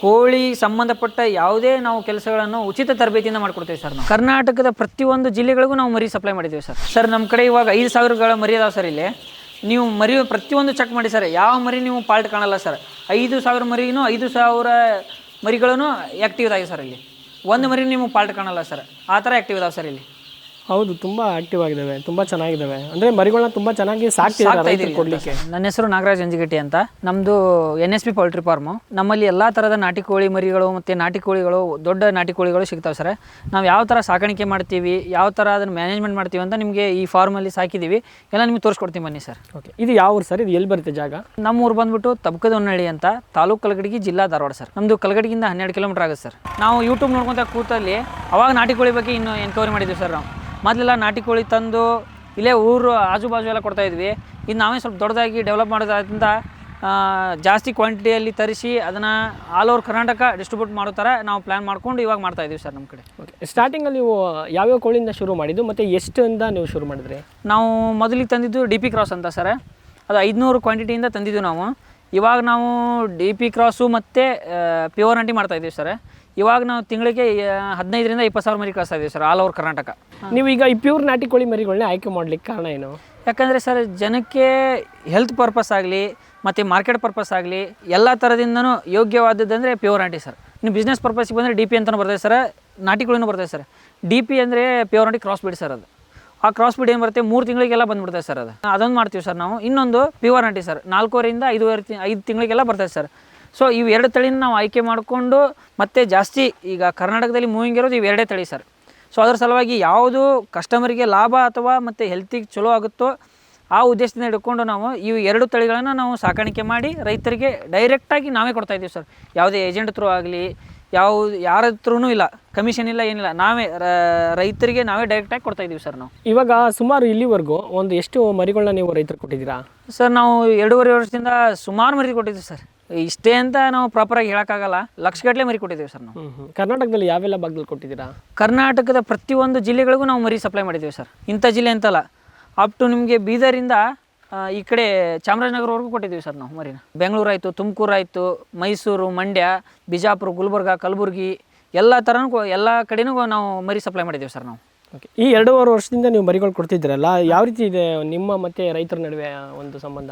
ಕೋಳಿ ಸಂಬಂಧಪಟ್ಟ ಯಾವುದೇ ನಾವು ಕೆಲಸಗಳನ್ನು ಉಚಿತ ತರಬೇತಿಯಿಂದ ಮಾಡ್ಕೊಡ್ತೀವಿ ಸರ್ ನಾವು. ಕರ್ನಾಟಕದ ಪ್ರತಿಯೊಂದು ಜಿಲ್ಲೆಗಳಿಗೂ ನಾವು ಮರಿ ಸಪ್ಲೈ ಮಾಡಿದ್ದೀವಿ ಸರ್. ಸರ್, ನಮ್ಮ ಕಡೆ ಇವಾಗ ಐದು ಸಾವಿರಗಳ ಮರಿ ಅದಾವೆ ಸರ್ ಇಲ್ಲಿ. ನೀವು ಮರಿ ಪ್ರತಿಯೊಂದು ಚೆಕ್ ಮಾಡಿ ಸರ್. ಯಾವ ಮರಿ ನೀವು ಪಾಲ್ಟ್ ಕಾಣಲ್ಲ ಸರ್. ಐದು ಸಾವಿರ ಮರಿನೂ ಐದು ಸಾವಿರ ಮರಿಗಳೂ ಆ್ಯಕ್ಟಿವ್ ಇದಾವೆ ಸರ್ ಇಲ್ಲಿ. ಒಂದು ಮರಿ ನೀವು ಪಾಲ್ಟ್ ಕಾಣಲ್ಲ ಸರ್. ಆ ಥರ ಆ್ಯಕ್ಟಿವ್ ಇದಾವೆ ಸರ್ ಇಲ್ಲಿ. ಹೌದು ತುಂಬ ಆಕ್ಟಿವ್ ಆಗಿದ್ದಾವೆ ತುಂಬ ಚೆನ್ನಾಗಿದ್ದಾವೆ ಅಂದರೆ ಮರಿಗಳನ್ನ ತುಂಬ ಚೆನ್ನಾಗಿ ಸಾಕ್ತಿದ್ದಾರೆ ರೈತರು ಕೊಡಲಿಕ್ಕೆ. ನನ್ನ ಹೆಸರು ನಾಗರಾಜ್ ಅಂಜಿಗಟ್ಟಿ ಅಂತ. ನಮ್ಮದು N S P poultry farm. ನಮ್ಮಲ್ಲಿ ಎಲ್ಲ ಥರದ ನಾಟಿ ಕೋಳಿ ಮರಿಗಳು ಮತ್ತು ನಾಟಿ ಕೋಳಿಗಳು ದೊಡ್ಡ ನಾಟಿ ಕೋಳಿಗಳು ಸಿಗ್ತಾವೆ ಸರ್. ನಾವು ಯಾವ ಥರ ಸಾಕಾಣಿಕೆ ಮಾಡ್ತೀವಿ ಯಾವ ಥರ ಅದನ್ನು ಮ್ಯಾನೇಜ್ಮೆಂಟ್ ಮಾಡ್ತೀವಿ ಅಂತ ನಿಮಗೆ ಈ ಫಾರ್ಮಲ್ಲಿ ಸಾಕಿದೀವಿ. ಎಲ್ಲ ನಿಮಗೆ ತೋರಿಸ್ಕೊಡ್ತೀನಿ ಬನ್ನಿ ಸರ್. ಓಕೆ ಇದು ಯಾವ ಊರು ಸರ್? ಇದು ಎಲ್ಲಿ ಬರುತ್ತೆ ಜಾಗ? ನಮ್ಮ ಊರು ಬಂದ್ಬಿಟ್ಟು ತಬಕದೊನ್ನಳ್ಳಿ ಅಂತ ತಾಲೂಕು ಕಲಗಡಿಗೆ ಜಿಲ್ಲಾ ಧಾರವಾಡ ಸರ್. ನಮ್ಮದು ಕಲಗಡಿಗಿಂದ ಹನ್ನೆರಡು ಕಿಲೋಮೀಟರ್ ಆಗುತ್ತೆ ಸರ್. ನಾವು ಯೂಟ್ಯೂಬ್ ನೋಡ್ಕೊತ ಕೂತಲ್ಲಿ ಅವಾಗ ನಾಟಿ ಕೋಳಿ ಬಗ್ಗೆ ಇನ್ನೂ ಎನ್ಕ್ವೈರಿ ಮಾಡಿದ್ವಿ ಸರ್ ನಾವು. ಮೊದಲೆಲ್ಲ ನಾಟಿ ಕೋಳಿ ತಂದು ಇಲ್ಲೇ ಊರು ಆಜು ಬಾಜು ಎಲ್ಲ ಕೊಡ್ತಾ ಇದ್ವಿ. ಇದು ನಾವೇ ಸ್ವಲ್ಪ ದೊಡ್ಡದಾಗಿ ಡೆವಲಪ್ ಮಾಡೋದ್ರಿಂದ ಜಾಸ್ತಿ ಕ್ವಾಂಟಿಟಿಯಲ್ಲಿ ತರಿಸಿ ಅದನ್ನು ಆಲ್ ಓವರ್ ಕರ್ನಾಟಕ ಡಿಸ್ಟ್ರಿಬ್ಯೂಟ್ ಮಾಡೋ ಥರ ನಾವು ಪ್ಲ್ಯಾನ್ ಮಾಡ್ಕೊಂಡು ಇವಾಗ ಮಾಡ್ತಾ ಇದ್ದೀವಿ ಸರ್ ನಮ್ಮ ಕಡೆ. ಓಕೆ ಸ್ಟಾರ್ಟಿಂಗಲ್ಲಿ ನೀವು ಯಾವ್ಯಾವ ಕೋಳಿಯಿಂದ ಶುರು ಮಾಡಿದ್ದು ಮತ್ತು ಎಷ್ಟಿಂದ ನೀವು ಶುರು ಮಾಡಿದ್ರಿ? ನಾವು ಮೊದಲಿಗೆ ತಂದಿದ್ದು ಡಿ ಪಿ ಕ್ರಾಸ್ ಅಂತ ಸರ್. ಅದು ಐದುನೂರು ಕ್ವಾಂಟಿಟಿಯಿಂದ ತಂದಿದ್ದು ನಾವು. ಇವಾಗ ನಾವು ಡಿ ಪಿ ಕ್ರಾಸು ಮತ್ತು ಪ್ಯೂರ್ ಅಂಟಿ ಮಾಡ್ತಾ ಇದ್ದೀವಿ ಸರ್. ಇವಾಗ ನಾವು ತಿಂಗಳಿಗೆ ಹದಿನೈದರಿಂದ ಇಪ್ಪತ್ತು ಸಾವಿರ ಮರಿ ಕಳಿಸ್ತಾ ಇದ್ದೀವಿ ಸರ್ ಆಲ್ ಓವರ್ ಕರ್ನಾಟಕ. ನೀವು ಈಗ ಈ ಪ್ಯೂರ್ ನಾಟಿ ಕೋಳಿ ಮರಿಗಳನ್ನ ಆಯ್ಕೆ ಮಾಡ್ಲಿಕ್ಕೆ ಕಾರಣ ಏನು? ಯಾಕಂದರೆ ಸರ್ ಜನಕ್ಕೆ ಹೆಲ್ತ್ ಪರ್ಪಸ್ ಆಗಲಿ ಮತ್ತು ಮಾರ್ಕೆಟ್ ಪರ್ಪಸ್ ಆಗಲಿ ಎಲ್ಲ ಥರದಿಂದನೂ ಯೋಗ್ಯವಾದದ್ದಂದರೆ ಪ್ಯೂರ್ ನಾಟಿ ಸರ್. ಇನ್ನು ಬಿಸ್ನೆಸ್ ಪರ್ಪಸ್ಗೆ ಬಂದರೆ ಡಿ ಪಿ ಅಂತಲೂ ಬರ್ತದೆ ಸರ್ ನಾಟಿ ಕೋಳಿನೂ ಬರ್ತದೆ ಸರ್. ಡಿ ಪಿ ಅಂದರೆ ಪ್ಯೂರ್ ನಾಟಿ ಕ್ರಾಸ್ ಬಿಡಿ ಸರ್ ಅದು. ಆ ಕ್ರಾಸ್ ಬಿಡ್ ಏನು ಬರುತ್ತೆ? ಮೂರು ತಿಂಗಳಿಗೆಲ್ಲ ಬಂದುಬಿಡ್ತದೆ ಸರ್ ಅದು. ಅದೊಂದು ಮಾಡ್ತೀವಿ ಸರ್ ನಾವು. ಇನ್ನೊಂದು ಪ್ಯೂರ್ ನಾಟಿ ಸರ್ ನಾಲ್ಕೂವರೆಯಿಂದ ಐದುವರೆ ಐದು ತಿಂಗಳಿಗೆಲ್ಲ ಬರ್ತದೆ ಸರ್. ಸೊ ಇವು ಎರಡು ತಳಿನ ನಾವು ಆಯ್ಕೆ ಮಾಡಿಕೊಂಡು ಮತ್ತೆ ಜಾಸ್ತಿ ಈಗ ಕರ್ನಾಟಕದಲ್ಲಿ ಮೂವಿಂಗ್ ಇರೋದು ಇವೆರಡೇ ಎರಡೇ ತಳಿ ಸರ್ ಸೊ ಅದರ ಸಲುವಾಗಿ ಯಾವುದು ಕಸ್ಟಮರಿಗೆ ಲಾಭ ಅಥವಾ ಮತ್ತು ಹೆಲ್ತಿಗೆ ಚಲೋ ಆಗುತ್ತೋ ಆ ಉದ್ದೇಶದಿಂದ ಹಿಡ್ಕೊಂಡು ನಾವು ಇವು ಎರಡು ತಳಿಗಳನ್ನು ನಾವು ಸಾಕಾಣಿಕೆ ಮಾಡಿ ರೈತರಿಗೆ ಡೈರೆಕ್ಟಾಗಿ ನಾವೇ ಕೊಡ್ತಾ ಇದ್ದೀವಿ ಸರ್ ಯಾವುದೇ ಏಜೆಂಟ್ ಥ್ರೂ ಆಗಲಿ ಯಾವ ಯಾರ ಹತ್ರನೂ ಇಲ್ಲ ಕಮಿಷನ್ ಇಲ್ಲ ಏನಿಲ್ಲ ನಾವೇ ರೈತರಿಗೆ ನಾವೇ ಡೈರೆಕ್ಟಾಗಿ ಕೊಡ್ತಾ ಇದ್ದೀವಿ ಸರ್ ನಾವು. ಇವಾಗ ಸುಮಾರು ಇಲ್ಲಿವರೆಗೂ ಒಂದು ಎಷ್ಟು ಮರಿಗಳನ್ನ ನೀವು ರೈತರು ಕೊಟ್ಟಿದ್ದೀರಾ? ಸರ್ ನಾವು ಎರಡೂವರೆ ವರ್ಷದಿಂದ ಸುಮಾರು ಮರಿ ಕೊಟ್ಟಿದ್ದೀವಿ ಸರ್ ಇಷ್ಟೇ ಅಂತ ನಾವು ಪ್ರಾಪರಾಗಿ ಹೇಳೋಕ್ಕಾಗಲ್ಲ. ಲಕ್ಷಗಟ್ಟಲೆ ಮರಿ ಕೊಟ್ಟಿದ್ದೀವಿ ಸರ್ ನಾವು. ಕರ್ನಾಟಕದಲ್ಲಿ ಯಾವೆಲ್ಲ ಭಾಗದಲ್ಲಿ ಕೊಟ್ಟಿದ್ದೀರಾ? ಕರ್ನಾಟಕದ ಪ್ರತಿಯೊಂದು ಜಿಲ್ಲೆಗಳಿಗೂ ನಾವು ಮರಿ ಸಪ್ಲೈ ಮಾಡಿದ್ದೀವಿ ಸರ್. ಇಂಥ ಜಿಲ್ಲೆ ಅಂತಲ್ಲ. ಅಪ್ ಟು ನಿಮಗೆ ಬೀದರಿಂದ ಈ ಕಡೆ ಚಾಮರಾಜನಗರವರೆಗೂ ಕೊಟ್ಟಿದ್ದೀವಿ ಸರ್ ನಾವು ಮರಿನ. ಬೆಂಗಳೂರು ಆಯಿತು ತುಮಕೂರು ಆಯಿತು ಮೈಸೂರು ಮಂಡ್ಯ ಬಿಜಾಪುರ ಗುಲ್ಬರ್ಗ ಕಲಬುರಗಿ ಎಲ್ಲ ಥರನೂ ಎಲ್ಲ ಕಡೆನೂ ನಾವು ಮರಿ ಸಪ್ಲೈ ಮಾಡಿದ್ದೀವಿ ಸರ್ ನಾವು. ಓಕೆ ಈ ಎರಡೂವರೆ ವರ್ಷದಿಂದ ನೀವು ಮರಿಗಳು ಕೊಡ್ತಿದ್ದೀರಲ್ಲ ಯಾವ ರೀತಿ ಇದೆ ನಿಮ್ಮ ಮತ್ತು ರೈತರ ನಡುವೆ ಒಂದು ಸಂಬಂಧ?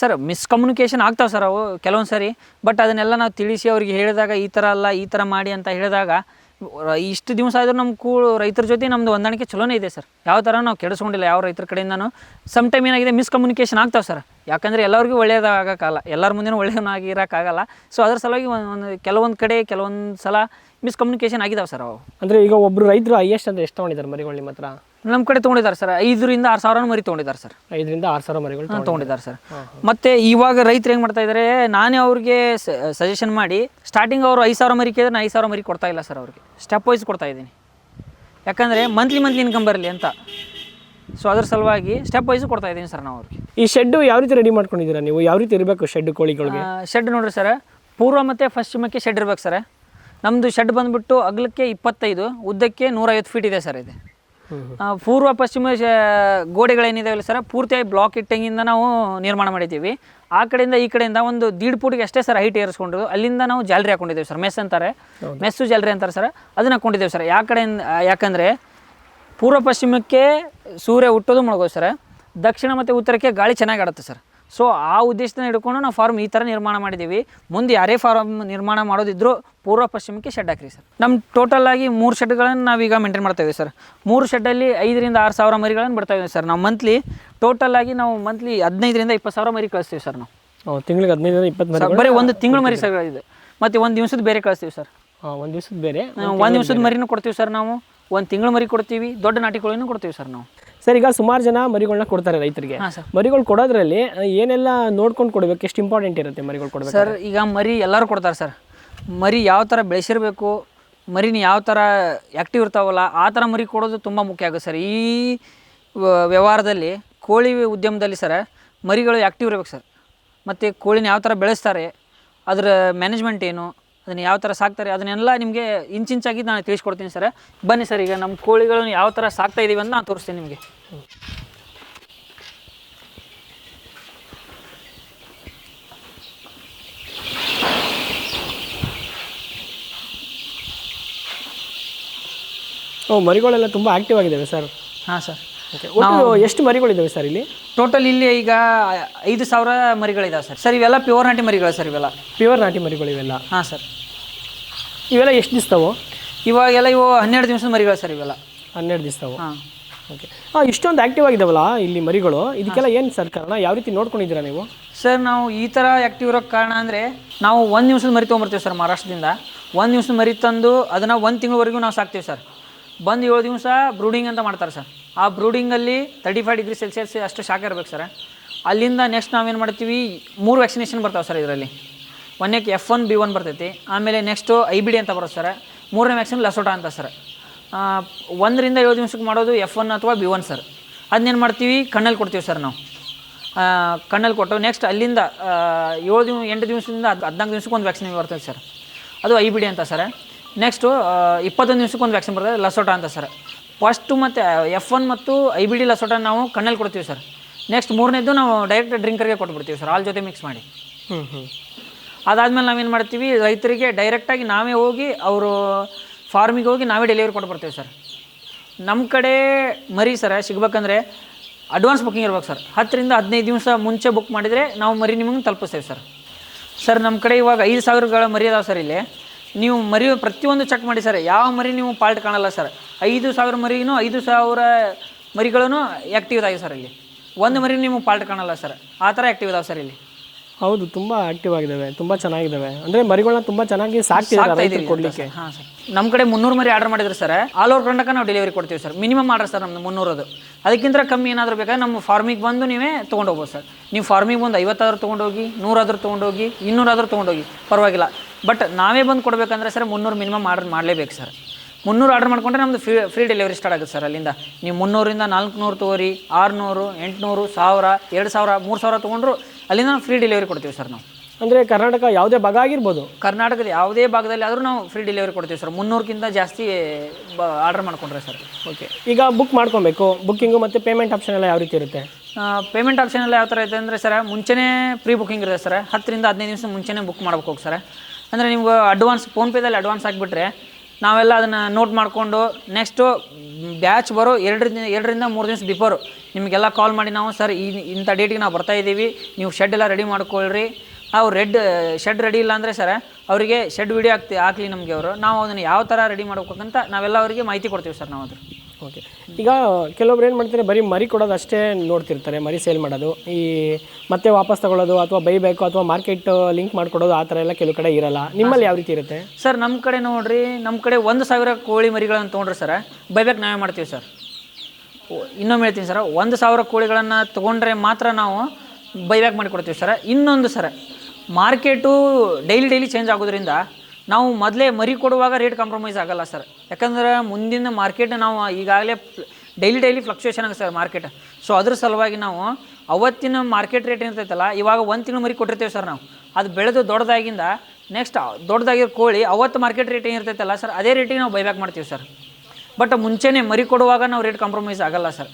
ಸರ್ ಮಿಸ್ಕಮ್ಯುನಿಕೇಷನ್ ಆಗ್ತಾವೆ ಸರ್ ಅವು ಕೆಲವೊಂದು ಸರಿ ಬಟ್ ಅದನ್ನೆಲ್ಲ ನಾವು ತಿಳಿಸಿ ಅವ್ರಿಗೆ ಹೇಳಿದಾಗ ಈ ಥರ ಅಲ್ಲ, ಈ ಥರ ಮಾಡಿ ಅಂತ ಹೇಳಿದಾಗ, ಇಷ್ಟು ದಿವಸ ಆದರೂ ನಮ್ಮ ಕೂ, ರೈತರ ಜೊತೆ ನಮ್ಮದು ಹೊಂದಾಣಿಕೆ ಚಲೋನೇ ಇದೆ ಸರ್. ಯಾವ ಥರ ನಾವು ಕೆಡಿಸ್ಕೊಂಡಿಲ್ಲ, ಯಾವ ರೈತರ ಕಡೆಯಿಂದನೂ. ಸಮ್ ಟೈಮ್ ಏನಾಗಿದೆ ಮಿಸ್ಕಮ್ಯುನಿಕೇಷನ್ ಆಗ್ತಾವೆ ಸರ್. ಯಾಕಂದರೆ ಎಲ್ಲರಿಗೂ ಒಳ್ಳೆಯದಾಗಕ್ಕಾಗಲ್ಲ ಎಲ್ಲರ ಮುಂದೆನೂ ಒಳ್ಳೆಯವನಾಗಿರೋಕ್ಕಾಗಲ್ಲ ಸೊ ಅದ್ರ ಸಲುವಾಗಿ ಒಂದು ಕೆಲವೊಂದು ಕಡೆ ಕೆಲವೊಂದು ಸಲ ಮಿಸ್ಕಮ್ಯುನಿಕೇಷನ್ ಆಗಿದಾವೆ ಸರ್ ಅವು. ಅಂದರೆ ಈಗ ಒಬ್ಬರು ರೈತರು ಹೈಯೆಸ್ಟ್ ಅಂದರೆ ಎಷ್ಟು ತೊಗೊಂಡಿದ್ದಾರೆ ಮರಿಗಳು ನಿಮ್ಮ ಹತ್ರ ನಮ್ಮ ಕಡೆ ತೊಗೊಂಡಿದ್ದಾರೆ ಸರ್. ಐದರಿಂದ ಆರು ಸಾವಿರ ಮರಿ ತೊಗೊಂಡಿದ್ದಾರೆ ಸರ್. ಐದರಿಂದ ಆರು ಸಾವಿರ ಮರಿಗಳು ಹಾಂ ತೊಗೊಂಡಿದ್ದಾರೆ ಸರ್. ಮತ್ತೆ ಇವಾಗ ರೈತರು ಹೆಂಗೆ ಮಾಡ್ತಾ ಇದ್ದಾರೆ ನಾನೇ ಅವ್ರಿಗೆ ಸಜೆಷನ್ ಮಾಡಿ ಸ್ಟಾರ್ಟಿಂಗ್ ಅವರು ಐದು ಸಾವಿರ ಮರಿ ಕೇಳಿದ್ರೆ ನಾನು ಐದು ಸಾವಿರ ಮರಿ ಕೊಡ್ತಾ ಇಲ್ಲ ಸರ್ ಅವ್ರಿಗೆ. ಸ್ಟೆಪ್ ವೈಸ್ ಕೊಡ್ತಾ ಇದ್ದೀನಿ. ಯಾಕಂದರೆ ಮಂತ್ಲಿ ಮಂತ್ಲಿ ಇನ್ಕಮ್ ಬರಲಿ ಅಂತ. ಸೊ ಅದ್ರ ಸಲುವಾಗಿ ಸ್ಟೆಪ್ ವೈಸ್ ಕೊಡ್ತಾ ಇದ್ದೀನಿ ಸರ್ ನಾವು ಅವ್ರಿಗೆ. ಈ ಶೆಡ್ಡು ಯಾವ ರೀತಿ ರೆಡಿ ಮಾಡ್ಕೊಂಡಿದ್ದೀರಾ ನೀವು? ಯಾವ ರೀತಿ ಇರಬೇಕು ಶೆಡ್ ಕೋಳಿಗಳಿಗೆ? ಶೆಡ್ ನೋಡ್ರಿ ಸರ್. ಪೂರ್ವ ಮತ್ತು ಪಶ್ಚಿಮಕ್ಕೆ ಶೆಡ್ ಇರ್ಬೇಕು ಸರ್. ನಮ್ಮದು ಶೆಡ್ ಬಂದುಬಿಟ್ಟು ಅಗಲಕ್ಕೆ ಇಪ್ಪತ್ತೈದು ಉದ್ದಕ್ಕೆ ನೂರೈವತ್ತು ಫೀಟ್ ಇದೆ ಸರ್ ಇದು. ಪೂರ್ವ ಪಶ್ಚಿಮ ಗೋಡೆಗಳೇನಿದಾವಲ್ಲ ಸರ್ ಪೂರ್ತಿಯಾಗಿ ಬ್ಲಾಕ್ ಇಟ್ಟಂಗಿಂದ ನಾವು ನಿರ್ಮಾಣ ಮಾಡಿದ್ದೀವಿ. ಆ ಕಡೆಯಿಂದ ಈ ಕಡೆಯಿಂದ ಒಂದು ದೀಡ್ ಫೂಟ್ಗೆ ಅಷ್ಟೇ ಸರ್ ಹೈಟ್ ಏರಿಸ್ಕೊಂಡು ಅಲ್ಲಿಂದ ನಾವು ಜಾಲರಿ ಹಾಕೊಂಡಿದ್ದೇವೆ ಸರ್ ಮೆಸ್ ಅಂತಾರೆ. ಮೆಸ್ಸು ಜಾಲರಿ ಅಂತಾರೆ ಸರ್ ಅದನ್ನ ಹಾಕೊಂಡಿದ್ದೇವೆ ಸರ್. ಯಾವ ಕಡೆಯಿಂದ ಯಾಕಂದರೆ ಪೂರ್ವ ಪಶ್ಚಿಮಕ್ಕೆ ಸೂರ್ಯ ಹುಟ್ಟೋದು ಮುಳುಗೋದು ಸರ್. ದಕ್ಷಿಣ ಮತ್ತು ಉತ್ತರಕ್ಕೆ ಗಾಳಿ ಚೆನ್ನಾಗಿ ಆಡುತ್ತೆ ಸರ್. ಸೊ ಆ ಉದ್ದೇಶದಿಂದ ಹಿಡ್ಕೊಂಡು ನಾವು ಫಾರ್ಮ್ ಈ ಥರ ನಿರ್ಮಾಣ ಮಾಡಿದ್ದೀವಿ. ಮುಂದೆ ಯಾರೇ ಫಾರ್ಮ್ ನಿರ್ಮಾಣ ಮಾಡೋದಿದ್ರು ಪೂರ್ವ ಪಶ್ಚಿಮಕ್ಕೆ ಶೆಡ್ ಹಾಕ್ರಿ ಸರ್ ನಮ್ಮ ಟೋಟಲ್ ಆಗಿ ಮೂರು ಶೆಡ್ಗಳನ್ನು ನಾವೀಗ ಮೇಂಟೈನ್ ಮಾಡ್ತಾ ಇದ್ದೀವಿ ಸರ್ ಮೂರು ಶೆಡ್ಡಲ್ಲಿ ಐದರಿಂದ ಆರು ಸಾವಿರ ಮರಿಗಳನ್ನು ಇದ್ದೀವಿ ಸರ್ ನಾವು ಮಂತ್ಲಿ ಟೋಟಲ್ ಆಗಿ ನಾವು ಮಂತ್ಲಿ ಹದಿನೈದರಿಂದ ಇಪ್ಪತ್ತು ಸಾವಿರ ಮರಿ ಕಳಿಸ್ತೀವಿ ಸರ್ ನಾವು. ತಿಂಗಳಿಗೆ ಹದಿನೈದರಿಂದ ಇಪ್ಪತ್ತು ಮರಿ ಬರೀ ಒಂದು ತಿಂಗಳು ಮರಿ ಸರ್ ಇದೆ ಮತ್ತು ಒಂದು ದಿವಸದ ಬೇರೆ ಕಳಿಸ್ತೀವಿ ಸರ್ ಒಂದು ದಿವಸದ ಬೇರೆ? ಒಂದು ದಿವಸದ ಮರಿನೂ ಕೊಡ್ತೀವಿ ಸರ್ ನಾವು. ಒಂದು ತಿಂಗಳು ಮರಿ ಕೊಡ್ತೀವಿ ದೊಡ್ಡ ನಾಟಿ ಕೋಳಿನೂ ಕೊಡ್ತೀವಿ ಸರ್ ನಾವು. ಸರ್ ಈಗ ಸುಮಾರು ಜನ ಮರಿಗಳನ್ನ ಕೊಡ್ತಾರೆ ರೈತರಿಗೆ. ಮರಿಗಳು ಕೊಡೋದ್ರಲ್ಲಿ ಏನೆಲ್ಲ ನೋಡ್ಕೊಂಡು ಕೊಡಬೇಕು? ಎಷ್ಟು ಇಂಪಾರ್ಟೆಂಟ್ ಇರುತ್ತೆ ಮರಿಗಳು ಕೊಡಬೇಕು ಸರ್ ಈಗ ಮರಿ ಎಲ್ಲರೂ ಕೊಡ್ತಾರೆ ಸರ್. ಮರಿ ಯಾವ ಥರ ಬೆಳೆಸಿರಬೇಕು ಮರಿನ ಯಾವ ಥರ ಆ್ಯಕ್ಟಿವ್ ಇರ್ತಾವಲ್ಲ ಆ ಥರ ಮರಿ ಕೊಡೋದು ತುಂಬ ಮುಖ್ಯ ಆಗುತ್ತೆ ಸರ್. ಈ ವ್ಯವಹಾರದಲ್ಲಿ ಕೋಳಿ ಉದ್ಯಮದಲ್ಲಿ ಸರ್ ಮರಿಗಳು ಆ್ಯಕ್ಟಿವ್ ಇರಬೇಕು ಸರ್. ಮತ್ತು ಕೋಳಿನ ಯಾವ ಥರ ಬೆಳೆಸ್ತಾರೆ ಅದರ ಮ್ಯಾನೇಜ್ಮೆಂಟ್ ಏನು ಅದನ್ನು ಯಾವ ಥರ ಸಾಕ್ತಾರೆ ಅದನ್ನೆಲ್ಲ ನಿಮಗೆ ಇಂಚಿಂಚಾಗಿ ನಾನು ತಿಳಿಸ್ಕೊಡ್ತೀನಿ ಸರ್. ಬನ್ನಿ ಸರ್ ಈಗ ನಮ್ಮ ಕೋಳಿಗಳು ಯಾವ ಥರ ಸಾಕ್ತಾ ಇದ್ದೀವಿ ಅಂತ ನಾನು ತೋರಿಸ್ತೀನಿ ನಿಮಗೆ. ಓ ಮರಿಗಳೆಲ್ಲ ತುಂಬಾ ಆಕ್ಟಿವ್ ಆಗಿದ್ದಾವೆ ಸರ್. ಹಾ ಸರ್. ಓಕೆ ಎಷ್ಟು ಮರಿಗಳಿದ್ದಾವೆ ಸರ್ ಇಲ್ಲಿ? ಟೋಟಲ್ ಇಲ್ಲಿ ಈಗ ಐದು ಸಾವಿರ ಮರಿಗಳಿದಾವೆ ಸರ್. ಸರ್ ಇವೆಲ್ಲ ಪ್ಯೂರ್ ನಾಟಿ ಮರಿಗಳ ಸರ್ ಇವೆಲ್ಲ. ಪ್ಯೂರ್ ನಾಟಿ ಮರಿಗಳಿವೆಲ್ಲ. ಹಾಂ ಸರ್. ಇವೆಲ್ಲ ಎಷ್ಟು ದಿಸ್ತಾವು ಇವಾಗೆಲ್ಲ ಇವು ಹನ್ನೆರಡು ದಿವಸದ ಮರಿಗಳು ಸರ್ ಇವೆಲ್ಲ. ಹನ್ನೆರಡು ದಿವಸವು ಹಾಂ. ಓಕೆ. ಹಾಂ ಇಷ್ಟೊಂದು ಆ್ಯಕ್ಟಿವ್ ಆಗಿದ್ದಾವಲ್ಲ ಇಲ್ಲಿ ಮರಿಗಳು ಇದಕ್ಕೆಲ್ಲ ಏನು ಸರ್ ಕಾರಣ? ಯಾವ ರೀತಿ ನೋಡ್ಕೊಂಡಿದ್ದೀರಾ ನೀವು? ಸರ್ ನಾವು ಈ ಥರ ಆ್ಯಕ್ಟಿವ್ ಇರೋಕ್ಕೆ ಕಾರಣ ಅಂದರೆ ನಾವು ಒಂದು ದಿವಸದ ಮರಿ ತೊಗೊಂಬರ್ತೀವಿ ಸರ್ ಮಹಾರಾಷ್ಟ್ರದಿಂದ. ಒಂದು ದಿವಸದ ಮರಿ ತಂದು ಅದನ್ನು ಒಂದು ತಿಂಗಳವರೆಗೂ ನಾವು ಸಾಕ್ತೀವಿ ಸರ್. ಬಂದು ಏಳು ದಿವಸ ಬ್ರೂಡಿಂಗ್ ಅಂತ ಮಾಡ್ತಾರೆ ಸರ್. ಆ ಬ್ರೂಡಿಂಗಲ್ಲಿ ತರ್ಟಿ ಫೈವ್ ಡಿಗ್ರಿ ಸೆಲ್ಸಿಯಸ್ ಅಷ್ಟು ಶಾಖ ಇರ್ಬೇಕು ಸರ್. ಅಲ್ಲಿಂದ ನೆಕ್ಸ್ಟ್ ನಾವೇನು ಮಾಡ್ತೀವಿ? ಮೂರು ವ್ಯಾಕ್ಸಿನೇಷನ್ ಬರ್ತಾವೆ ಸರ್ ಇದರಲ್ಲಿ. ಒಂದಕ್ಕೆ ಎಫ್ ಒನ್ ಬಿ ಒನ್ ಬರ್ತೈತಿ. ಆಮೇಲೆ ನೆಕ್ಸ್ಟು ಐ ಬಿ ಡಿ ಅಂತ ಬರುತ್ತೆ ಸರ್. ಮೂರನೇ ವ್ಯಾಕ್ಸಿನ್ ಲಸೋಟ ಅಂತ ಸರ್. ಒಂದರಿಂದ ಏಳು ದಿವಸಕ್ಕೆ ಮಾಡೋದು ಎಫ್ ಒನ್ ಅಥವಾ ಬಿ ಒನ್ ಸರ್. ಅದನ್ನೇನು ಮಾಡ್ತೀವಿ? ಕಣ್ಣಲ್ಲಿ ಕೊಡ್ತೀವಿ ಸರ್ ನಾವು. ಕಣ್ಣಲ್ಲಿ ಕೊಟ್ಟು ನೆಕ್ಸ್ಟ್ ಅಲ್ಲಿಂದ ಏಳು ದಿನ ಎಂಟು ದಿವಸದಿಂದ ಹದ್, ಹದಿನಾಲ್ಕು ದಿವಸಕ್ಕೆ ಒಂದು ವ್ಯಾಕ್ಸಿನ್ ಬರ್ತದೆ ಸರ್. ಅದು ಐ ಬಿ ಡಿ ಅಂತ ಸರ್. ನೆಕ್ಸ್ಟು ಇಪ್ಪತ್ತೊಂದು ದಿವಸಕ್ಕೆ ಒಂದು ವ್ಯಾಕ್ಸಿನ್ ಬರ್ತದೆ ಲಸೋಟ ಅಂತ ಸರ್. ಫಸ್ಟು ಮತ್ತು ಎಫ್ ಒನ್ ಮತ್ತು ಐ ಬಿ ಡಿ ಲಸೋಟ ನಾವು ಕಣ್ಣಲ್ಲಿ ಕೊಡ್ತೀವಿ ಸರ್. ನೆಕ್ಸ್ಟ್ ಮೂರನೇದು ನಾವು ಡೈರೆಕ್ಟ್ ಡ್ರಿಂಕರ್ಗೆ ಕೊಟ್ಬಿಡ್ತೀವಿ ಸರ್. ಆಲ್ ಜೊತೆ ಮಿಕ್ಸ್ ಮಾಡಿ. ಹ್ಞೂ ಹ್ಞೂ ಅದಾದಮೇಲೆ ನಾವೇನು ಮಾಡ್ತೀವಿ, ರೈತರಿಗೆ ಡೈರೆಕ್ಟಾಗಿ ನಾವೇ ಹೋಗಿ ಅವರು ಫಾರ್ಮಿಗೆ ಹೋಗಿ ನಾವೇ ಡೆಲಿವರಿ ಕೊಟ್ಟು ಬರ್ತೇವೆ ಸರ್ ನಮ್ಮ ಕಡೆ ಮರಿ ಸರ್ ಸಿಗ್ಬೇಕಂದ್ರೆ ಅಡ್ವಾನ್ಸ್ ಬುಕ್ಕಿಂಗ್ ಇರ್ಬೇಕು ಸರ್ ಹತ್ತರಿಂದ ಹದಿನೈದು ದಿವಸ ಮುಂಚೆ ಬುಕ್ ಮಾಡಿದರೆ ನಾವು ಮರಿ ನಿಮಗೆ ತಲುಪಿಸ್ತೇವೆ ಸರ್ ಸರ್ ನಮ್ಮ ಕಡೆ ಇವಾಗ ಐದು ಸಾವಿರಗಳ ಮರಿ ಅದಾವೆ ಸರ್ ಇಲ್ಲಿ. ನೀವು ಮರಿ ಪ್ರತಿಯೊಂದು ಚೆಕ್ ಮಾಡಿ ಸರ್ ಯಾವ ಮರಿ ನೀವು ಪಾಲ್ಟ್ ಕಾಣಲ್ಲ ಸರ್ ಐದು ಸಾವಿರ ಮರಿನೂ ಐದು ಸಾವಿರ ಮರಿಗಳೂ ಆ್ಯಕ್ಟಿವ್ ಇದಾವೆ ಸರ್ ಇಲ್ಲಿ. ಒಂದು ಮರಿ ನಿಮಗೆ ಪಾಲ್ಟ್ ಕಾಣಲ್ಲ ಸರ್ ಆ ಥರ ಆ್ಯಕ್ಟಿವ್ ಇದಾವೆ ಸರ್ ಇಲ್ಲಿ. ಹೌದು ತುಂಬ ಆಕ್ಟಿವ್ ಆಗಿದ್ದಾವೆ ತುಂಬ ಚೆನ್ನಾಗಿದ್ದಾವೆ. ಅಂದ್ರೆ ಮರಿಗಳನ್ನ ತುಂಬ ಚೆನ್ನಾಗಿ ಸಾಕ್ತಿದ್ದಾರೆ ಕೊಡ್ಲಿಕ್ಕೆ. ಕೊಡಲಿಕ್ಕೆ ಹಾಂ ಸರ್. ನಮ್ಮ ಕಡೆ ಮುನ್ನೂರು ಮರಿ ಆರ್ಡರ್ ಮಾಡಿದ್ರೆ ಸರ್. ಆಲ್ ಓವರ್ ಕರ್ನಾಟಕ ನಾವು ಡೆಲಿವರಿ ಕೊಡ್ತೀವಿ ಸರ್. ಮಿನಿಮಮ್ ಆರ್ಡರ್ ಸರ್ ನಮ್ದು ಮುನ್ನೂರದು. ಅದಕ್ಕಿಂತ ಕಮ್ಮಿ ಏನಾದರೂ ಬೇಕಾದ್ರೆ ನಮ್ಮ ಫಾರ್ಮಿಗೆ ಬಂದು ನೀವೇ ತೊಗೊಂಡು ಹೋಗ್ಬೋದು ಸರ್. ನೀವು ಫಾರ್ಮಿಗೆ ಬಂದು ಐವತ್ತಾದ್ರೂ ತೊಗೊಂಡೋಗಿ ನೂರಾದ್ರೂ ತೊಗೊಂಡೋಗಿ ಇನ್ನೂರಾದ್ರೂ ತೊಗೊಂಡೋಗಿ ಪರವಾಗಿಲ್ಲ. ಬಟ್ ನಾವೇ ಬಂದು ಕೊಡಬೇಕಂದ್ರೆ ಸರ್ ಮುನ್ನೂರು ಮಿನಿಮಮ್ ಆರ್ಡರ್ ಮಾಡಲೇಬೇಕು ಸರ್. ಮುನ್ನೂರು ಆರ್ಡರ್ ಮಾಡ್ಕೊಂಡ್ರೆ ನಮ್ಮದು ಫ್ರೀ ಫ್ರೀ ಡೆಲಿವರಿ ಸ್ಟಾರ್ಟ್ ಆಗುತ್ತೆ ಸರ್ ಅಲ್ಲಿಂದ. ನೀವು ಮುನ್ನೂರಿಂದ ನಾಲ್ಕುನೂರು ತೊಗೋರಿ ಆರುನೂರು ಎಂಟುನೂರು ಸಾವಿರ ಎರಡು ಸಾವಿರ ಮೂರು ಸಾವಿರ ತೊಗೊಂಡ್ರು ಅಲ್ಲಿಂದ ಫ್ರೀ ಡೆಲಿವರಿ ಕೊಡ್ತೀವಿ ಸರ್ ನಾವು. ಅಂದರೆ ಕರ್ನಾಟಕ ಯಾವುದೇ ಭಾಗ ಆಗಿರ್ಬೋದು? ಕರ್ನಾಟಕದ ಯಾವುದೇ ಭಾಗದಲ್ಲಿ ಆದರೂ ನಾವು ಫ್ರೀ ಡೆಲಿವರಿ ಕೊಡ್ತೀವಿ ಸರ್ ಮುನ್ನೂರಕ್ಕಿಂತ ಜಾಸ್ತಿ ಆರ್ಡರ್ ಮಾಡ್ಕೊಂಡ್ರೆ ಸರ್ ಓಕೆ ಈಗ ಬುಕ್ ಮಾಡ್ಕೊಬೇಕು. ಬುಕ್ಕಿಂಗು ಮತ್ತು ಪೇಮೆಂಟ್ ಆಪ್ಷನ್ ಎಲ್ಲ ಯಾವ ರೀತಿ ಇರುತ್ತೆ? ಪೇಮೆಂಟ್ ಆಪ್ಷನ್ ಎಲ್ಲ ಯಾವ ಥರ ಇದೆ ಅಂದರೆ ಸರ್ ಮುಂಚೆನೇ ಪ್ರೀ ಬುಕ್ಕಿಂಗ್ ಇರುತ್ತೆ ಸರ್ ಹತ್ತರಿಂದ ಹದಿನೈದು ನಿಮಿಷ ಮುಂಚೆನೇ ಬುಕ್ ಮಾಡ್ಬೇಕು ಹೋಗಿ ಸರ್ ಅಂದರೆ ನಿಮ್ಗೆ ಅಡ್ವಾನ್ಸ್ ಫೋನ್ಪೇದಲ್ಲಿ ಅಡ್ವಾನ್ಸ್ ಹಾಕಿಬಿಟ್ರೆ ನಾವೆಲ್ಲ ಅದನ್ನು ನೋಟ್ ಮಾಡಿಕೊಂಡು ನೆಕ್ಸ್ಟು ಬ್ಯಾಚ್ ಬರೋ ಎರಡರಿಂದ ಎರಡರಿಂದ ಮೂರು ದಿವಸ ಬಿಫೋರು ನಿಮಗೆಲ್ಲ ಕಾಲ್ ಮಾಡಿ ನಾವು, ಸರ್, ಈ ಇಂಥ ಡೇಟಿಗೆ ನಾವು ಬರ್ತಾ ಇದ್ದೀವಿ, ನೀವು ಶೆಡ್ ಎಲ್ಲ ರೆಡಿ ಮಾಡ್ಕೊಳ್ರಿ. ನಾವು ರೆಡ್ ಶೆಡ್ ರೆಡಿ ಇಲ್ಲ ಅಂದರೆ ಸರ್, ಅವರಿಗೆ ಶೆಡ್ ವಿಡಿಯೋ ಆಗ್ತಿ ಹಾಕ್ಲಿ ನಮಗೆ ಅವರು. ನಾವು ಅದನ್ನು ಯಾವ ಥರ ರೆಡಿ ಮಾಡ್ಬೇಕಂತ ನಾವೆಲ್ಲ ಅವರಿಗೆ ಮಾಹಿತಿ ಕೊಡ್ತೀವಿ ಸರ್ ನಾವು ಅದ್ರ ಓಕೆ. ಈಗ ಕೆಲವೊಬ್ರು ಏನು ಮಾಡ್ತಾರೆ, ಬರೀ ಮರಿ ಕೊಡೋದು ಅಷ್ಟೇ ನೋಡ್ತಿರ್ತಾರೆ, ಮರಿ ಸೇಲ್ ಮಾಡೋದು. ಈ ಮತ್ತೆ ವಾಪಸ್ ತಗೊಳ್ಳೋದು ಅಥವಾ ಬೈಬೇಕು ಅಥವಾ ಮಾರ್ಕೆಟ್ ಲಿಂಕ್ ಮಾಡ್ಕೊಡೋದು ಆ ಥರ ಎಲ್ಲ ಕೆಲವು ಕಡೆ ಇರಲ್ಲ. ನಿಮ್ಮಲ್ಲಿ ಯಾವ ರೀತಿ ಇರುತ್ತೆ? ಸರ್ ನಮ್ಮ ಕಡೆ ನೋಡ್ರಿ ನಮ್ಮ ಕಡೆ ಒಂದು ಸಾವಿರ ಕೋಳಿ ಮರಿಗಳನ್ನು ತೊಗೊಂಡ್ರೆ ಸರ್ ಬೈಬ್ಯಾಕ್ ನಾವೇ ಮಾಡ್ತೀವಿ ಸರ್. ಇನ್ನೊಮ್ಮೆ ಹೇಳ್ತೀನಿ ಸರ್, ಒಂದು ಸಾವಿರ ಕೋಳಿಗಳನ್ನು ತೊಗೊಂಡ್ರೆ ಮಾತ್ರ ನಾವು ಬೈಬ್ಯಾಕ್ ಮಾಡಿ ಕೊಡ್ತೀವಿ ಸರ್. ಇನ್ನೊಂದು sir market daily daily change ಆಗೋದ್ರಿಂದ ನಾವು ಮೊದಲೇ ಮರಿ ಕೊಡುವಾಗ ರೇಟ್ ಕಾಂಪ್ರಮೈಸ್ ಆಗಲ್ಲ ಸರ್ ಯಾಕಂದ್ರೆ ಮುಂದಿನ ಮಾರ್ಕೆಟ್ ನಾವು ಈಗಾಗಲೇ ಡೈಲಿ ಡೈಲಿ ಫ್ಲಕ್ಚುಯೇಷನ್ ಆಗುತ್ತೆ ಸರ್ ಮಾರ್ಕೆಟ್ ಸೊ ಅದ್ರ ಸಲುವಾಗಿ ನಾವು ಅವತ್ತಿನ ಮಾರ್ಕೆಟ್ ರೇಟ್ ಏನಿರ್ತೈತಲ್ಲ, ಇವಾಗ ಒಂದು ತಿಂಗಳು ಮರಿ ಕೊಟ್ಟಿರ್ತೀವಿ ಸರ್ ನಾವು. ಅದು ಬೆಳೆದು ದೊಡ್ಡದಾಗಿಂದ ನೆಕ್ಸ್ಟ್ ದೊಡ್ಡದಾಗಿರೋ ಕೋಳಿ ಅವತ್ತು ಮಾರ್ಕೆಟ್ ರೇಟ್ ಏನಿರ್ತೈತಲ್ಲ ಸರ್ ಅದೇ ರೇಟಿಗೆ ನಾವು ಬೈಬ್ಯಾಕ್ ಮಾಡ್ತೀವಿ ಸರ್ ಬಟ್ ಮುಂಚೆನೇ ಮರಿ ಕೊಡುವಾಗ ನಾವು ರೇಟ್ ಕಾಂಪ್ರಮೈಸ್ ಆಗಲ್ಲ ಸರ್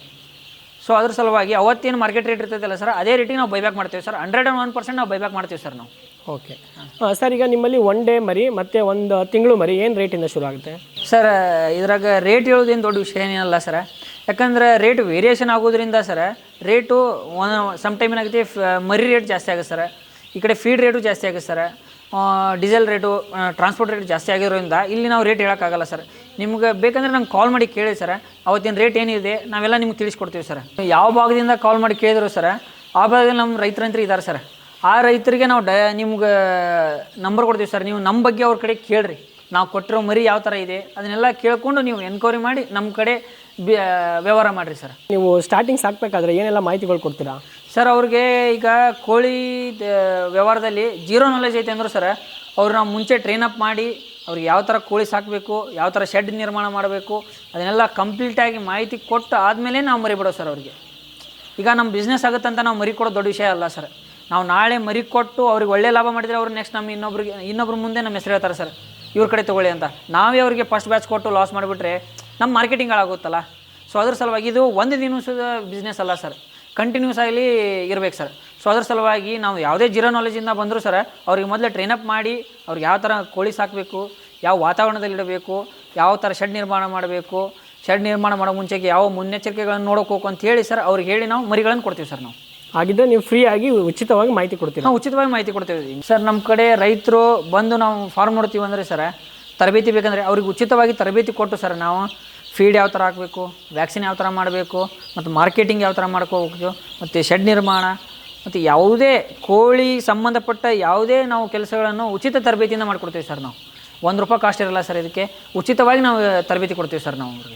ಸೊ ಅದ್ರ ಸಲುವಾಗಿ ಅವತ್ತೇನು ಮಾರ್ಕೆಟ್ ರೇಟ್ ಇರ್ತೈತಲ್ಲ ಸರ್ ಅದೇ ರೇಟಿಗೆ ನಾವು ಬೈಬ್ಯಾಕ್ ಮಾಡ್ತೀವಿ sir hundred and one percent ನಾವು ಬೈಬ್ಯಾಕ್ ಮಾಡ್ತೀವಿ ಸರ್ ನಾವು. ಓಕೆ ಸರ್, ಈಗ ನಿಮ್ಮಲ್ಲಿ ಒನ್ ಡೇ ಮರಿ ಮತ್ತು ಒಂದು ತಿಂಗಳು ಮರಿ ಏನು ರೇಟಿಂದ ಶುರು ಆಗುತ್ತೆ? ಸರ್, ಇದ್ರಾಗ ರೇಟ್ ಹೇಳೋದೇನು ದೊಡ್ಡ ವಿಷಯ ಏನಿಲ್ಲ ಸರ್. ಯಾಕಂದ್ರೆ ರೇಟ್ ವೇರಿಯೇಷನ್ ಆಗೋದ್ರಿಂದ ಸರ್ ರೇಟು ಸಮ್ ಟೈಮ್ ಏನಾಗುತ್ತೆ ಮರಿ ರೇಟ್ ಜಾಸ್ತಿ ಆಗುತ್ತೆ ಸರ್. ಈ ಕಡೆ ಫೀಡ್ ರೇಟು ಜಾಸ್ತಿ ಆಗುತ್ತೆ sir. Diesel rate transport rate ಜಾಸ್ತಿ ಆಗಿರೋದ್ರಿಂದ ಇಲ್ಲಿ ನಾವು ರೇಟ್ ಹೇಳೋಕ್ಕಾಗಲ್ಲ ಸರ್. ನಿಮ್ಗೆ ಬೇಕಂದ್ರೆ ನಂಗೆ ಕಾಲ್ ಮಾಡಿ ಕೇಳಿ ಸರ್. ಅವತ್ತಿನ ರೇಟ್ ಏನಿದೆ, ನಾವೆಲ್ಲ ನಿಮ್ಗೆ ತಿಳಿಸ್ಕೊಡ್ತೀವಿ ಸರ್. ಯಾವ ಭಾಗದಿಂದ ಕಾಲ್ ಮಾಡಿ ಕೇಳಿದ್ರು ಸರ್, ಆ ಭಾಗದಲ್ಲಿ ನಮ್ಮ ರೈತರಂತ್ರಿ ಇದ್ದಾರೆ ಸರ್. ಆ ರೈತರಿಗೆ ನಾವು ಡ ನಿಮ್ಗೆ ನಂಬರ್ ಕೊಡ್ತೀವಿ ಸರ್ ನೀವು ನಮ್ಮ ಬಗ್ಗೆ ಅವ್ರ ಕಡೆ ಕೇಳ್ರಿ. ನಾವು ಕೊಟ್ಟಿರೋ ಮರಿ ಯಾವ ಥರ ಇದೆ ಅದನ್ನೆಲ್ಲ ಕೇಳಿಕೊಂಡು ನೀವು ಎನ್ಕ್ವೈರಿ ಮಾಡಿ ನಮ್ಮ ಕಡೆ ಬಿ- ವ್ಯವಹಾರ ಮಾಡಿರಿ ಸರ್ ನೀವು ಸ್ಟಾರ್ಟಿಂಗ್ ಸಾಕಬೇಕಾದ್ರೆ ಏನೆಲ್ಲ ಮಾಹಿತಿಗಳು ಕೊಡ್ತೀರಾ? ಸರ್ ಅವ್ರಿಗೆ ಈಗ ಕೋಳಿ ವ್ಯವಹಾರದಲ್ಲಿ ಜೀರೋ ನಾಲೆಜ್ ಐತೆ ಅಂದರು ಸರ್ ಅವ್ರು ನಾವು ಮುಂಚೆ ಟ್ರೈನ್ ಅಪ್ ಮಾಡಿ ಅವ್ರಿಗೆ ಯಾವ ಥರ ಕೋಳಿ ಸಾಕಬೇಕು ಯಾವ ಥರ ಶೆಡ್ ನಿರ್ಮಾಣ ಮಾಡಬೇಕು ಅದನ್ನೆಲ್ಲ ಕಂಪ್ಲೀಟಾಗಿ ಮಾಹಿತಿ ಕೊಟ್ಟು ಆದಮೇಲೆ ನಾವು ಮರಿ ಬಿಡೋ ಸರ್ ಅವ್ರಿಗೆ. ಈಗ ನಮ್ಮ ಬಿಸ್ನೆಸ್ ಆಗುತ್ತಂತ ನಾವು ಮರಿ ಕೊಡೋ ದೊಡ್ಡ ವಿಷಯ ಅಲ್ಲ ಸರ್ ನಾವು ನಾಳೆ ಮರಿ ಕೊಟ್ಟು ಅವ್ರಿಗೆ ಒಳ್ಳೆ ಲಾಭ ಮಾಡಿದರೆ ಅವ್ರು ನೆಕ್ಸ್ಟ್ ನಮ್ಮ ಇನ್ನೊಬ್ರಿಗೆ, ಇನ್ನೊಬ್ರ ಮುಂದೆ ನಮ್ಮ ಹೆಸರು ಹೇಳ್ತಾರೆ ಸರ್, ಇವ್ರ ಕಡೆ ತೊಗೊಳ್ಳಿ ಅಂತ. ನಾವೇ ಅವರಿಗೆ ಫಸ್ಟ್ ಬ್ಯಾಚ್ ಕೊಟ್ಟು ಲಾಸ್ ಮಾಡಿಬಿಟ್ರೆ ನಮ್ಮ ಮಾರ್ಕೆಟಿಂಗ್ ಹಾಳಾಗುತ್ತಲ್ಲ ಸೊ ಅದ್ರ ಸಲುವಾಗಿ ಇದು ಒಂದು ದಿನದ ಬಿಸ್ನೆಸ್ ಅಲ್ಲ ಸರ್. ಕಂಟಿನ್ಯೂಸ್ ಆಗಲಿ ಇರ್ಬೇಕು ಸರ್. ಸೊ ಅದ್ರ ಸಲುವಾಗಿ ನಾವು ಯಾವುದೇ ಜೀರೋ ನಾಲೆಜಿಂದ ಬಂದರೂ ಸರ್, ಅವ್ರಿಗೆ ಮೊದಲೇ ಟ್ರೈನ್ ಅಪ್ ಮಾಡಿ, ಅವ್ರಿಗೆ ಯಾವ ಥರ ಕೋಳಿ ಸಾಕಬೇಕು, ಯಾವ ವಾತಾವರಣದಲ್ಲಿ ಇಡಬೇಕು, ಯಾವ ಥರ ಶೆಡ್ ನಿರ್ಮಾಣ ಮಾಡಬೇಕು ಶೆಡ್ ನಿರ್ಮಾಣ ಮಾಡೋ ಮುಂಚೆಗೆ ಯಾವ ಮುನ್ನೆಚ್ಚರಿಕೆಗಳನ್ನು ನೋಡೋಕೆ ಅಂತ ಹೇಳಿ ಸರ್, ಅವ್ರಿಗೆ ಹೇಳಿ ನಾವು ಮರಿಗಳನ್ನು ಕೊಡ್ತೀವಿ ಸರ್ ನಾವು. ಹಾಗಿದ್ರೆ ನೀವು ಫ್ರೀ ಆಗಿ ಉಚಿತವಾಗಿ ಮಾಹಿತಿ ಕೊಡ್ತೀವಿ ನಾವು ಉಚಿತವಾಗಿ ಮಾಹಿತಿ ಕೊಡ್ತೀವಿ ಸರ್ ನಮ್ಮ ಕಡೆ ರೈತರು ಬಂದು ನಾವು ಫಾರ್ಮ್ ನೋಡ್ತೀವಿ ಅಂದರೆ ಸರ್, ತರಬೇತಿ ಬೇಕಂದರೆ ಅವ್ರಿಗೆ ಉಚಿತವಾಗಿ ತರಬೇತಿ ಕೊಟ್ಟು ಸರ್, ನಾವು ಫೀಡ್ ಯಾವ ಥರ ಹಾಕಬೇಕು ವ್ಯಾಕ್ಸಿನ್ ಯಾವ ಥರ ಮಾಡಬೇಕು, ಮತ್ತು ಮಾರ್ಕೆಟಿಂಗ್ ಯಾವ ಥರ ಮಾಡ್ಕೋಬೇಕು, ಮತ್ತು ಶೆಡ್ ನಿರ್ಮಾಣ, ಮತ್ತು ಯಾವುದೇ ಕೋಳಿ ಸಂಬಂಧಪಟ್ಟ ಯಾವುದೇ ನಾವು ಕೆಲಸಗಳನ್ನು ಉಚಿತ ತರಬೇತಿಯಿಂದ ಮಾಡಿಕೊಡ್ತೀವಿ ಸರ್ ನಾವು. ಒಂದು ರೂಪಾಯಿ ಕಾಸ್ಟ್ ಇರಲ್ಲ ಸರ್, ಇದಕ್ಕೆ ಉಚಿತವಾಗಿ ನಾವು ತರಬೇತಿ ಕೊಡ್ತೀವಿ ಸರ್ ನಾವು ಅವ್ರಿಗೆ.